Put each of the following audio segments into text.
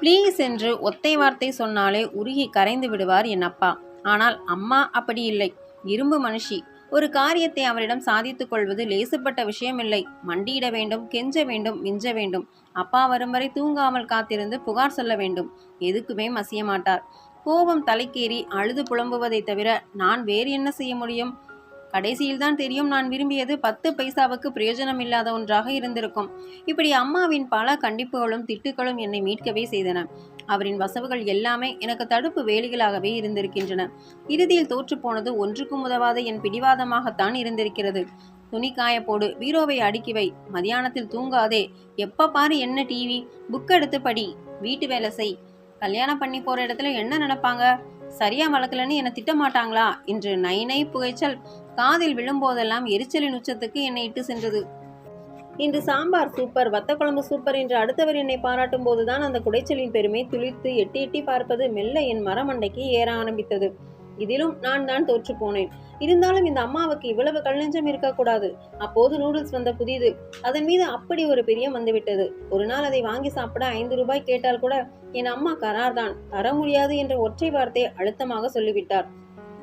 Please என்று ஒத்தை வார்த்தை சொன்னாலே உருகி கரைந்து விடுவார் என் அப்பா. ஆனால் அம்மா அப்படி இல்லை. இரும்பு மனுஷி. ஒரு காரியத்தை அவரிடம் சாதித்துக் கொள்வது லேசுப்பட்ட விஷயமில்லை. மண்டியிட வேண்டும் கெஞ்ச வேண்டும் மிஞ்ச வேண்டும். அப்பா வரும் வரை தூங்காமல் காத்திருந்து புகார் சொல்ல வேண்டும். எதுக்குமே மசிய மாட்டார். கோபம் தலைக்கேறி அழுது புலம்புவதை தவிர நான் வேறு என்ன செய்ய முடியும்? கடைசியில் தான் தெரியும் நான் விரும்பியது பத்து பைசாவுக்கு பிரயோஜனம் இல்லாத ஒன்றாக இருந்திருக்கும். இப்படி அம்மாவின் பல கண்டிப்புகளும் திட்டுக்களும் என்னை மீட்கவே செய்தன. அவரின் வசவுகள் எல்லாமே எனக்கு தடுப்பு வேலிகளாகவே இருந்திருக்கின்றன. இறுதியில் தோற்றுப்போனது ஒன்றுக்கும் உதவாத என் பிடிவாதமாகத்தான் இருந்திருக்கிறது. துணி காய போடு பீரோவை அடுக்கி வை மதியானத்தில் தூங்காதே. எப்ப பாரு என்ன டிவி புக் எடுத்து படி வீட்டு வேலை செய். கல்யாணம் பண்ணி போற இடத்துல என்ன நினைப்பாங்க? சரியா வளர்க்கலன்னு என்னை திட்ட மாட்டாங்களா என்று நைனை புகைச்சல். காதில் விழும்போதெல்லாம் எரிச்சலின் உச்சத்துக்கு என்னை இட்டு சென்றது. இன்று சாம்பார் சூப்பர் வத்த குழம்பு சூப்பர் என்று அடுத்தவர் என்னை பாராட்டும் போதுதான் அந்த குடைச்சலின் பெருமை துளிர்த்து எட்டி எட்டி பார்ப்பது மெல்ல என் மரமண்டைக்கு ஏற ஆரம்பித்தது. இதிலும் நான் தான் தோற்று போனேன். இருந்தாலும் இந்த அம்மாவுக்கு இவ்வளவு கல்நெஞ்சம் இருக்கக்கூடாது. அப்போது நூடுல்ஸ் வந்த புதிது. அதன் மீது அப்படி ஒரு பிரியம் வந்துவிட்டது. ஒரு நாள் அதை வாங்கி சாப்பிட ஐந்து ரூபாய் கேட்டால் கூட என் அம்மா கரார்தான். தர முடியாது என்ற ஒற்றை வார்த்தை அழுத்தமாக சொல்லிவிட்டார்.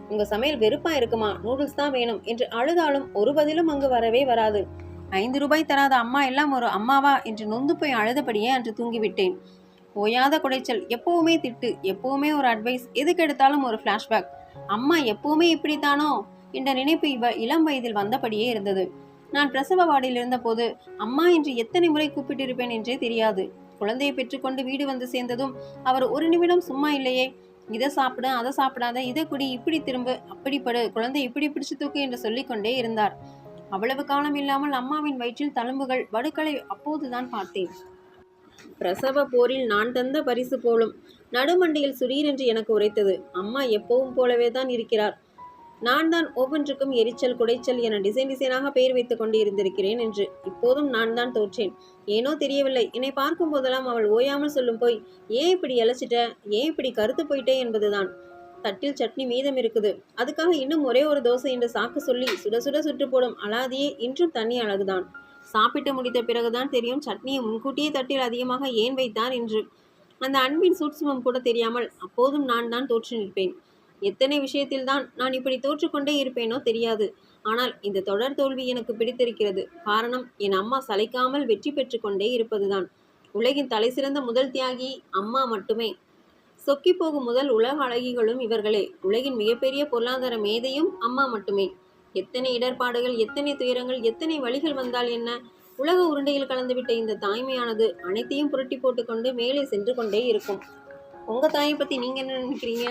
உங்க சமையல் வெறுப்பா இருக்குமா? நூடுல்ஸ் தான் வேணும் என்று அழுதாலும் ஒரு பதிலும் அங்கு வரவே வராது. ஐந்து ரூபாய் தராத அம்மா எல்லாம் ஒரு அம்மாவா? என்று நொந்து போய் அழுதபடியே அன்று தூங்கிவிட்டேன். ஓயாத குடைச்சல். எப்பவுமே திட்டு. எப்பவுமே ஒரு அட்வைஸ் எதுக்கு எடுத்தாலும் ஒரு ஃப்ளாஷ்பேக் அம்மா எப்பவுமே இப்படித்தானோ? என்ற நினைப்பு இவ இளம் வயதில் வந்தபடியே இருந்தது. நான் பிரசவ வார்டில் இருந்தபோது அம்மா என்று எத்தனை முறை கூப்பிட்டிருப்பேன் என்றே தெரியாது. குழந்தையை பெற்றுக்கொண்டு வீடு வந்து சேர்ந்ததும் அவர் ஒரு நிமிடம் சும்மா இல்லையே. இதை சாப்பிடு அதை சாப்பிடாத இதை குடி இப்படி திரும்ப அப்படிப்படு குழந்தை இப்படி பிடிச்சு தூக்கு என்று சொல்லிக்கொண்டே இருந்தார். அவ்வளவு காலம் இல்லாமல் அம்மாவின் வயிற்றில் தழும்புகள் வடுக்களை அப்போதுதான் பார்த்தேன். பிரசவ போரில் நான் தந்த பரிசு போலும். நடுமண்டியில் சுரீரென்று எனக்கு உரைத்தது. அம்மா எப்பவும் போலவே தான் இருக்கிறார். நான் தான் ஒவ்வொன்றுக்கும் எரிச்சல் குடைச்சல் என டிசைன் டிசைனாக பெயர் வைத்துக் கொண்டு இருந்திருக்கிறேன் என்று. இப்போதும் நான் தான் தோற்றேன். ஏனோ தெரியவில்லை. என்னை பார்க்கும் போதெல்லாம் அவள் ஓயாமல் சொல்லும் போய் ஏன் இப்படி இழைச்சிட்ட ஏன் இப்படி கருத்து போயிட்டே? என்பதுதான். தட்டில் சட்னி மீதம் இருக்குது. அதுக்காக இன்னும் ஒரே ஒரு தோசை என்று சாக்கு சொல்லி சுட சுட சுட்டு போடும் அலாதியே இன்றும் தண்ணி அழகுதான். சாப்பிட்டு முடித்த பிறகுதான் தெரியும் சட்னியை முன்கூட்டியே தட்டில் அதிகமாக ஏன் வைத்தார் என்று. அந்த அன்பின் சூட்சுமம் கூட தெரியாமல் அப்போதும் நான் தான் தோற்று நிற்பேன். எத்தனை விஷயத்தில்தான் நான் இப்படி தோற்றுக்கொண்டே இருப்பேனோ தெரியாது. ஆனால் இந்த தொடர் தோல்வி எனக்கு பிடித்திருக்கிறது. காரணம் என் அம்மா சளைக்காமல் வெற்றி பெற்று கொண்டே இருப்பதுதான். உலகின் தலைசிறந்த முதல் தியாகி அம்மா மட்டுமே. சொக்கி போகும் முதல் உலக அழகிகளும் இவர்களே. உலகின் மிகப்பெரிய பொருளாதார மேதையும் அம்மா மட்டுமே. எத்தனை இடர்பாடுகள் எத்தனை துயரங்கள் எத்தனை வழிகள் வந்தால் என்ன? உலக உருண்டையில் கலந்துவிட்ட இந்த தாய்மையானது அனைத்தையும் புரட்டி போட்டுக்கொண்டு மேலே சென்று கொண்டே இருக்கும். உங்க தாயை பத்தி நீங்க என்ன நினைக்கிறீங்க?